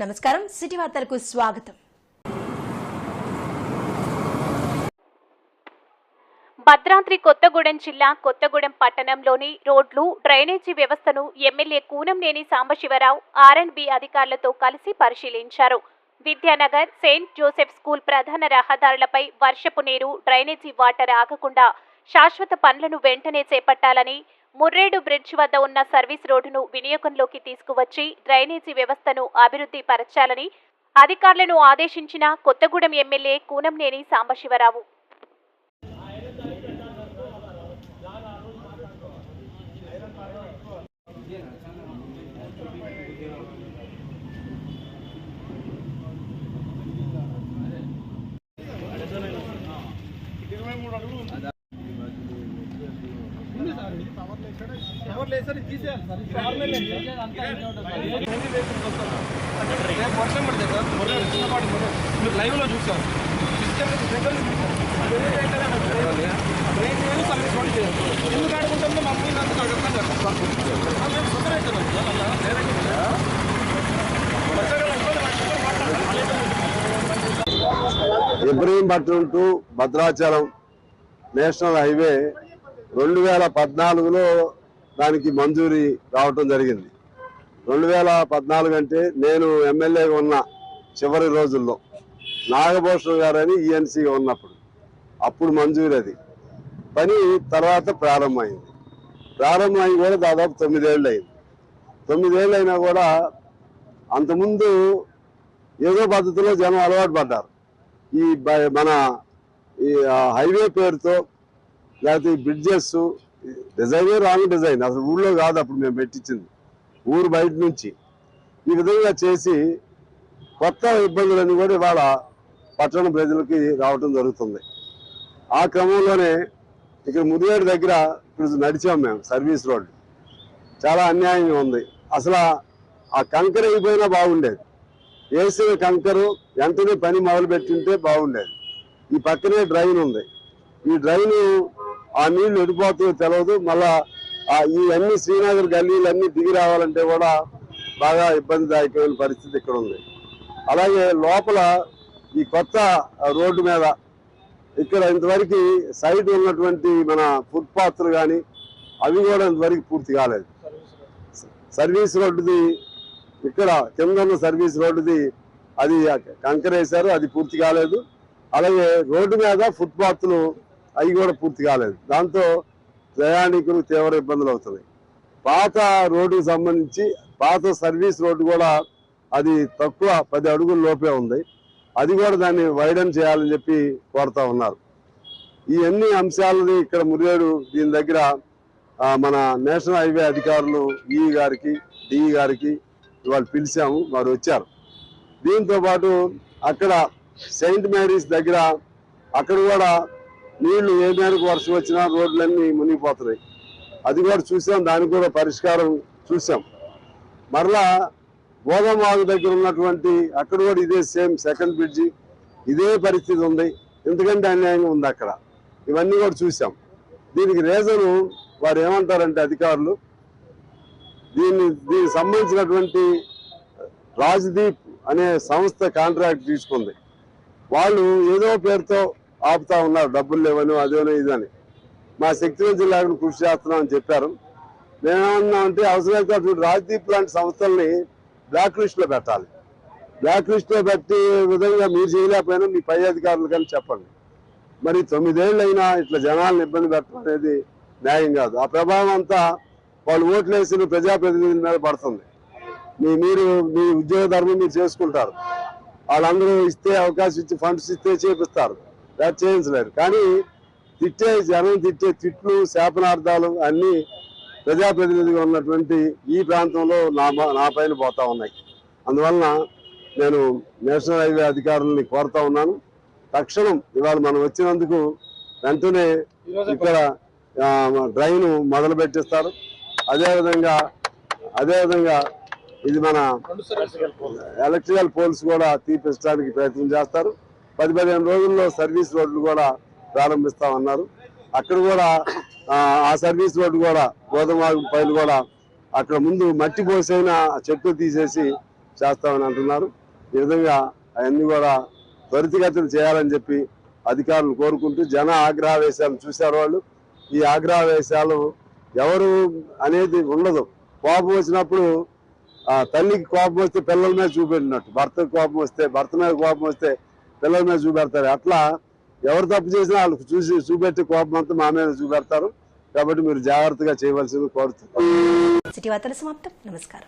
నమస్కారం. సిటీ వార్తలకు స్వాగతం. భద్రాద్రి కొత్తగూడెం జిల్లా కొత్తగూడెం పట్టణంలోని రోడ్లు డ్రైనేజీ వ్యవస్థను MLA Koonanneni Sambasivarao R and B అధికారులతో కలిసి పరిశీలించారు. విద్యానగర్ సెయింట్ జోసెఫ్ స్కూల్ ప్రధాన రహదారులపై వర్షపు నీరు డ్రైనేజీ వాటర్ ఆగకుండా శాశ్వత పనులను వెంటనే చేపట్టాలని ముర్రేడు బ్రిడ్జ్ వద్ద ఉన్న సర్వీస్ రోడ్డును వినియోగంలోకి తీసుకువచ్చి డ్రైనేజీ వ్యవస్థను అభివృద్ధి పరచాలని అధికారులను ఆదేశించిన కొత్తగూడెం ఎమ్మెల్యే కూనంనేని సాంబశివరావు. ఎవరు లేదు సార్ తీసేయాలి సార్ వర్షం పడుతుంది సార్ మొన్న చిన్నపాటి మీరు చూసారు ఎందుకు ఆడుకుంటామో సుఖం అవుతున్నాం sir Ibrahimpatnam to Bhadrachalam national highway రెండు వేల పద్నాలుగులో దానికి మంజూరీ రావటం జరిగింది. రెండు వేల పద్నాలుగు అంటే నేను ఎమ్మెల్యేగా ఉన్న చివరి రోజుల్లో నాగభూషణ్ గారు అని ఈఎన్సీగా ఉన్నప్పుడు. అప్పుడు మంజూరీ అది. పని తర్వాత ప్రారంభమైంది. ప్రారంభమై కూడా దాదాపు తొమ్మిదేళ్ళు అయింది తొమ్మిదేళ్ళు అయినా కూడా అంతకుముందు ఏదో పద్ధతిలో జనం అలవాటు పడ్డారు. ఈ మన ఈ హైవే పేరుతో లేకపోతే ఈ బ్రిడ్జెస్ డిజైనే రాంగ్ డిజైన్. అసలు ఊళ్ళో కాదు అప్పుడు మేము పెట్టించింది. ఊరు బయట నుంచి. ఈ విధంగా చేసి కొత్త ఇబ్బందులన్నీ కూడా ఇవాళ పట్టణ ప్రజలకి రావటం జరుగుతుంది. ఆ క్రమంలోనే ఇక్కడ ముదివేడు దగ్గర ఇప్పుడు నడిచాం మేము సర్వీస్ రోడ్. చాలా అన్యాయంగా ఉంది. అసలు ఆ- ఆ కంకర అయిపోయినా బాగుండేది. వేసిన కంకరు వెంటనే పని మొదలు పెట్టింటే బాగుండేది. ఈ పక్కనే డ్రైన్ ఉంది. ఈ డ్రైన్ ఆ నీళ్ళు ఎడిపోతుందో తెలియదు మళ్ళా ఈ అన్ని శ్రీనగర్ గల్లీలన్నీ దిగి రావాలంటే కూడా బాగా ఇబ్బందిదాయకమైన పరిస్థితి ఇక్కడ ఉంది. అలాగే లోపల ఈ కొత్త రోడ్డు మీద ఇక్కడ ఇంతవరకు సైడ్ ఉన్నటువంటి మన ఫుట్పాత్లు కానీ అవి కూడా ఇంతవరకు పూర్తి కాలేదు. సర్వీస్ రోడ్డుది ఇక్కడ కింద ఉన్న సర్వీస్ రోడ్డుది అది కంకర వేశారు అది పూర్తి కాలేదు. అలాగే రోడ్డు మీద ఫుట్పాత్లు అవి కూడా పూర్తి కాలేదు. దాంతో ప్రయాణికులు తీవ్ర ఇబ్బందులు అవుతున్నాయి. పాత రోడ్డుకు సంబంధించి పాత సర్వీస్ రోడ్డు కూడా అది తక్కువ పది అడుగుల లోపే ఉంది. అది కూడా దాన్ని వైడన్ చేయాలని చెప్పి కోరుతా ఉన్నారు. ఈ అన్ని అంశాలని ఇక్కడ మురిగేడు దీని దగ్గర మన నేషనల్ హైవే అధికారులు ఈ గారికి డిఈ గారికి ఇవాళ పిలిచాము. వారు వచ్చారు. దీంతో పాటు అక్కడ సెయింట్ మేరీస్ దగ్గర అక్కడ కూడా నీళ్ళు ఏ మేరకు వర్షం వచ్చినా రోడ్లన్నీ మునిగిపోతున్నాయి. అది కూడా చూసాం దానికి కూడా పరిష్కారం చూసాం. మరలా గోదామాగు దగ్గర ఉన్నటువంటి అక్కడ కూడా ఇదే సేమ్ సెకండ్ బ్రిడ్జి ఇదే పరిస్థితి ఉంది. ఎందుకంటే అన్యాయంగా ఉంది అక్కడ. ఇవన్నీ కూడా చూసాం. దీనికి రీజను వారు ఏమంటారంటే అధికారులు దీన్ని దీనికి సంబంధించినటువంటి రాజ్దీప్ అనే సంస్థ కాంట్రాక్ట్ తీసుకుంది. వాళ్ళు ఏదో పేరుతో ఆపుతా ఉన్నారు డబ్బులు లేవని అదేనో ఇదని. మా శక్తివంతులు జిల్లాకు కృషి చేస్తున్నాం అని చెప్పారు. మేమేమన్నా అంటే అవసరమైతే అటువంటి రాజ్దీప్ లాంటి సంస్థల్ని బ్లాక్ లిస్ట్లో పెట్టాలి. బ్లాక్ లిస్ట్లో పెట్టే విధంగా మీరు చేయలేకపోయినా మీ పై అధికారులు కానీ చెప్పండి. మరి తొమ్మిదేళ్ళు అయినా ఇట్లా జనాలను ఇబ్బంది పెట్టడం అనేది న్యాయం కాదు. ఆ ప్రభావం అంతా వాళ్ళు ఓట్లు వేసిన ప్రజాప్రతినిధుల మీద పడుతుంది. మీ మీరు మీ ఉద్యోగ ధర్మం మీరు చేసుకుంటారు. వాళ్ళందరూ ఇస్తే అవకాశం ఇచ్చి ఫండ్స్ ఇస్తే చేపిస్తారు. చేయించలేరు కానీ తిట్టే జనం తిట్టే తిట్లు శాపనార్థాలు అన్నీ ప్రజాప్రతినిధిగా ఉన్నటువంటి ఈ ప్రాంతంలో నా పైన పోతా ఉన్నాయి. అందువలన నేను నేషనల్ హైవే అధికారులని కోరుతా ఉన్నాను. తక్షణం ఇవాళ మనం వచ్చినందుకు వెంటనే ఇక్కడ డ్రైన్ మొదలు పెట్టిస్తారు. అదేవిధంగా అదేవిధంగా ఇది మన ఎలక్ట్రికల్ పోల్స్. కూడా తీపించడానికి ప్రయత్నం చేస్తారు. పది పదిహేను రోజుల్లో సర్వీస్ రోడ్లు కూడా ప్రారంభిస్తామన్నారు. అక్కడ కూడా ఆ, సర్వీస్ రోడ్డు కూడా గోధుమ పైలు కూడా అక్కడ ముందు మట్టి పోసైన చెట్లు తీసేసి చేస్తామని అంటున్నారు. ఈ విధంగా అవన్నీ కూడా త్వరితగతిన చేయాలని చెప్పి అధికారులు కోరుకుంటూ జన ఆగ్రహావేశాలు చూశారు వాళ్ళు. ఈ ఆగ్రహవేశాలు ఎవరు అనేది ఉండదు. కోపం వచ్చినప్పుడు ఆ తల్లికి కోపం వస్తే పిల్లల మీద చూపెట్టినట్టు. భర్తకు కోపం వస్తే భర్త మీద కోపం వస్తే పిల్లల మీద చూపెడతారు. అట్లా ఎవరు తప్పు చేసినా వాళ్ళకి చూసి చూపెట్టి కోపం అంతా మా మీద చూపెడతారు. కాబట్టి మీరు జాగ్రత్తగా చేయవలసింది కోరుతున్నారు సమాప్తం. నమస్కారం.